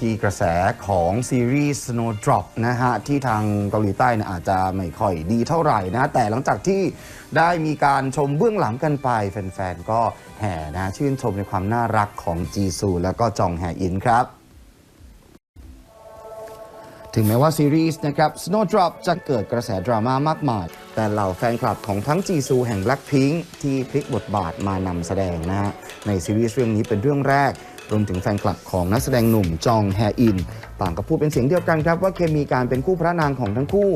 ที่กระแสของซีรีส์ Snowdrop นะฮะ ที่ทางเกาหลีใต้เนี่ยอาจจะไม่ค่อยดีเท่าไหร่นะ แต่หลังจากที่ได้มีการชมเบื้องหลังกันไป แฟนๆ ก็แห่นะ ชื่นชมในความน่ารักของจีซู แล้วก็จองแฮอินครับถึงแม้ว่าซีรีส์นะครับ Snowdrop จะเกิดกระแสดราม่ามากมาย แต่เหล่าแฟนคลับของทั้งจีซูแห่ง Blackpink ที่พลิกบทบาทมานำแสดงนะฮะ ในซีรีส์เรื่องนี้เป็นเรื่องแรก รวมถึงแฟนคลับของนักแสดงหนุ่มจองแฮอินต่างก็พูดเป็นเสียงเดียวกันครับ ว่าเคมีการเป็นคู่พระนางของทั้งคู่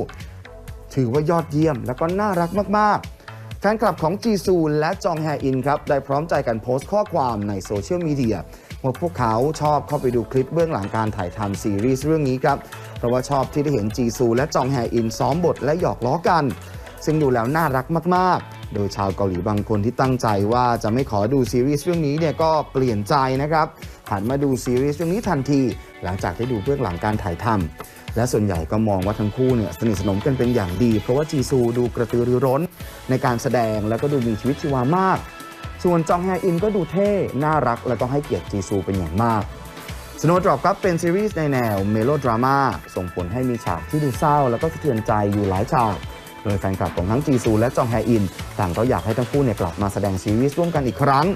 ถือว่ายอดเยี่ยมแล้วก็น่ารักมากๆ แฟนคลับของจีซูและจองแฮอินครับได้พร้อมใจกันโพสต์ข้อความในโซเชียลมีเดียว่าพวกเขาชอบเข้าไปดูคลิปเบื้องหลังการถ่ายทำซีรีส์เรื่องนี้ครับเพราะว่าชอบที่ได้เห็นจีซูและจองแฮอินซ้อมบทและหยอกล้อกัน ซึ่งดูแล้วน่ารักมากๆโดยชาวเกาหลีบางคนที่ตั้งใจว่าจะไม่ขอดูซีรีส์เรื่องนี้เนี่ยก็เปลี่ยนใจนะครับ หันมาดูซีรีส์เรื่องนี้ทันที หลังจากได้ดูเบื้องหลังการถ่ายทำและส่วนใหญ่ก็มองว่าทั้งคู่เนี่ยสนิทสนมกันเป็นอย่างดี เพราะว่าจีซูดูกระตือรือร้น ในการแสดงแล้วก็ดูมีชีวิตชีวามาก ส่วนจองแฮอินก็ดูเท่ น่ารัก แล้วก็ให้เกียรติจีซูเป็นอย่างมาก Snowdrop ครับเป็นซีรีส์ในแนวเมโลดราม่าส่งผลให้มีฉากที่ดูเศร้า แล้วก็สะเทือนใจอยู่หลายฉาก โดยแฟนคลับของทั้งจีซูและจองแฮอิน ต่างก็อยากให้ทั้งคู่เนี่ยกลับมาแสดงซีรีส์ร่วมกันอีกครั้ง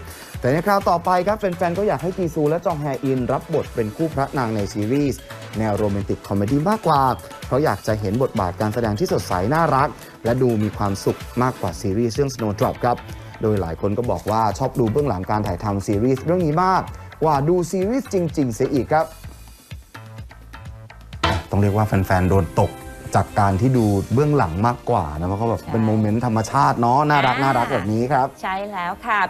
แต่ในคราวต่อไปครับแฟนๆก็อยากให้จีซูและจองแฮอิน รับบทเป็นคู่พระนางในซีรีส์แนวโรแมนติกคอมเมดี้มากกว่า เพราะอยากจะเห็นบทบาทการแสดงที่สดใสน่ารัก และดูมีความสุขมากกว่าซีรีส์เรื่อง Snowdrop ครับโดยหลายคนก็บอกว่าชอบดูเบื้องหลังการถ่ายทำซีรีส์เรื่องนี้มากกว่าดูซีรีส์จริง ๆ เสียอีกครับ ต้องเรียกว่าแฟน ๆ โดนตก จากการที่ดูเบื้องหลังมากกว่านะเพราะเขาแบบเป็นโมเมนต์ธรรมชาติเนาะน่ารักน่ารักแบบนี้ครับ ใช่แล้วค่ะ